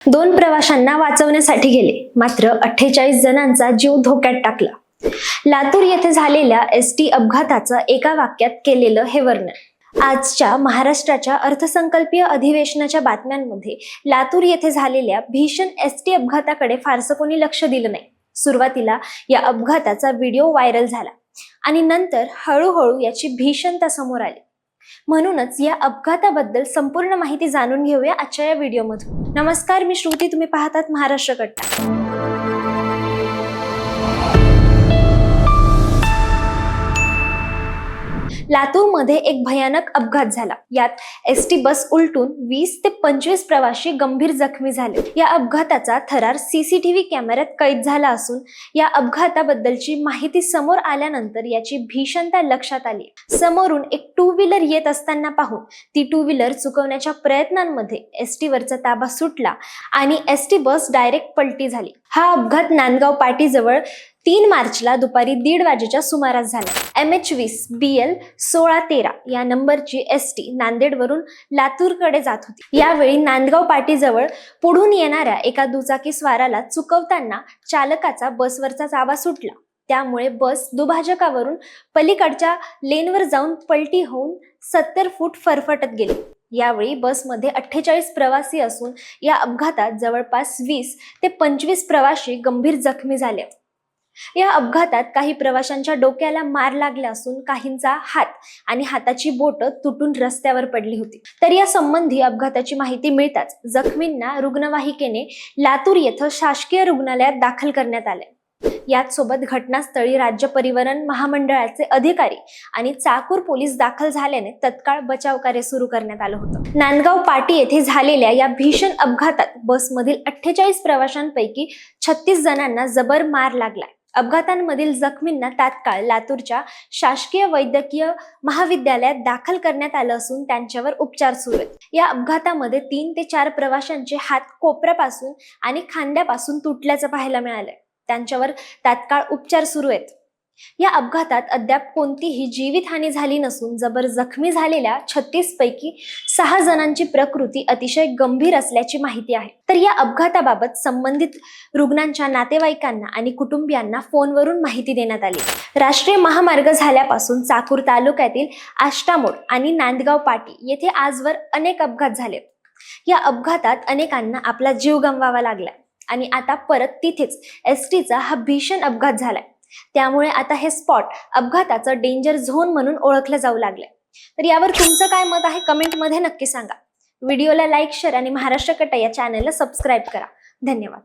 दोन प्रवाशांना वाचवण्यासाठी गेले. मात्र अठ्ठेचाळीस जणांचा जीव धोक्यात टाकला. लातूर येथे झालेल्या एस टी अपघाताचं एका वाक्यात केलेलं हे वर्णन. आजच्या महाराष्ट्राच्या अर्थसंकल्पीय अधिवेशनाच्या बातम्यांमध्ये लातूर येथे झालेल्या भीषण एस टी अपघाताकडे फारसं कोणी लक्ष दिलं नाही. सुरुवातीला या अपघाताचा व्हिडिओ व्हायरल झाला आणि नंतर हळूहळू याची भीषणता समोर आली. म्हणूनच या अपघाताबद्दल संपूर्ण माहिती जाणून घेऊया आजच्या या व्हिडिओमधून. नमस्कार मी श्रुती. तुम्ही पाहतात महाराष्ट्र कट्टा. लातूरमध्ये एक भयानक अपघात झाला. यात एस टी बस उलटून वीस ते पंचवीस प्रवासी गंभीर जखमी झाले. या अपघाताचा थरार सीसीटीव्ही कॅमेऱ्यात कैद झाला असून या अपघाताबद्दलची माहिती समोर आल्यानंतर याची भीषणता लक्षात आली. समोरून एक टू व्हीलर येत असताना पाहून ती टू व्हीलर चुकवण्याच्या प्रयत्नांमध्ये एस टी वरचा ताबा सुटला आणि एस टी बस डायरेक्ट पलटी झाली. हा अपघात नांदगाव पाटीजवळ तीन मार्चला दुपारी दीड वाजेच्या सुमारास झाला. एम एच वीस बी एल सोळा तेरा या नंबरची एस टी नांदेडवरून लातूरकडे जात होती. यावेळी नांदगाव पाटीजवळ पुढून येणाऱ्या एका दुचाकी स्वाराला चुकवताना चालकाचा बसवरचा चावा सुटला. त्यामुळे बस दुभाजकावरून पलीकडच्या लेनवर जाऊन पलटी होऊन सत्तर फूट फरफटत गेली. यावेळी बसमध्ये अठ्ठेचाळीस प्रवासी असून या अपघातात जवळपास वीस ते पंचवीस प्रवासी गंभीर जखमी झाले. या अपघातात काही प्रवाशांच्या डोक्याला मार लागला असून काहींचा हात आणि हाताची बोट तुटून रस्त्यावर पडली होती. तर या संबंधी अपघाताची माहिती मिळताच जखमींना रुग्णवाहिकेने लातूर येथे शासकीय रुग्णालयात दाखल करण्यात आले. याच सोबत घटनास्थळी राज्य परिवहन महामंडळाचे अधिकारी आणि चाकूर पोलीस दाखल झाल्याने तत्काळ बचाव कार्य सुरू करण्यात आलं होतं. नांदगाव पाटी येथे झालेल्या या भीषण अपघातात बसमधील अठ्ठेचाळीस प्रवाशांपैकी छत्तीस जणांना जबर मार लागलाय. अपघातांमधील जखमींना तात्काळ लातूरच्या शासकीय वैद्यकीय महाविद्यालयात दाखल करण्यात आलं असून त्यांच्यावर उपचार सुरू आहेत. या अपघातामध्ये तीन ते चार प्रवाशांचे हात कोपऱ्यापासून आणि खांद्यापासून तुटल्याचं पाहायला मिळालंय. त्यांच्यावर तात्काळ उपचार सुरू आहेत. या अपघातात अद्याप कोणतीही जीवितहानी झाली नसून जबर जखमी झालेल्या छत्तीस पैकी सहा जणांची प्रकृती अतिशय गंभीर असल्याची माहिती आहे. तर या अपघाताबाबत संबंधित रुग्णांच्या नातेवाईकांना आणि कुटुंबियांना फोनवरून माहिती देण्यात आली. राष्ट्रीय महामार्ग झाल्यापासून चाकूर तालुक्यातील आष्टामोड आणि नांदगाव पाटी येथे आजवर अनेक अपघात झाले. या अपघातात अनेकांना आपला जीव गमवावा लागला. आणि आता परत तिथेच एस टीचा हा भीषण अपघात झालाय. त्यामुळे आता हे स्पॉट अपघाताचं डेंजर झोन म्हणून ओळखलं जाऊ लागलंय. तर यावर तुमचं काय मत आहे? कमेंटमध्ये नक्की सांगा. व्हिडिओला लाईक शेअर आणि महाराष्ट्र कट्टा या चॅनलला सबस्क्राईब करा. धन्यवाद.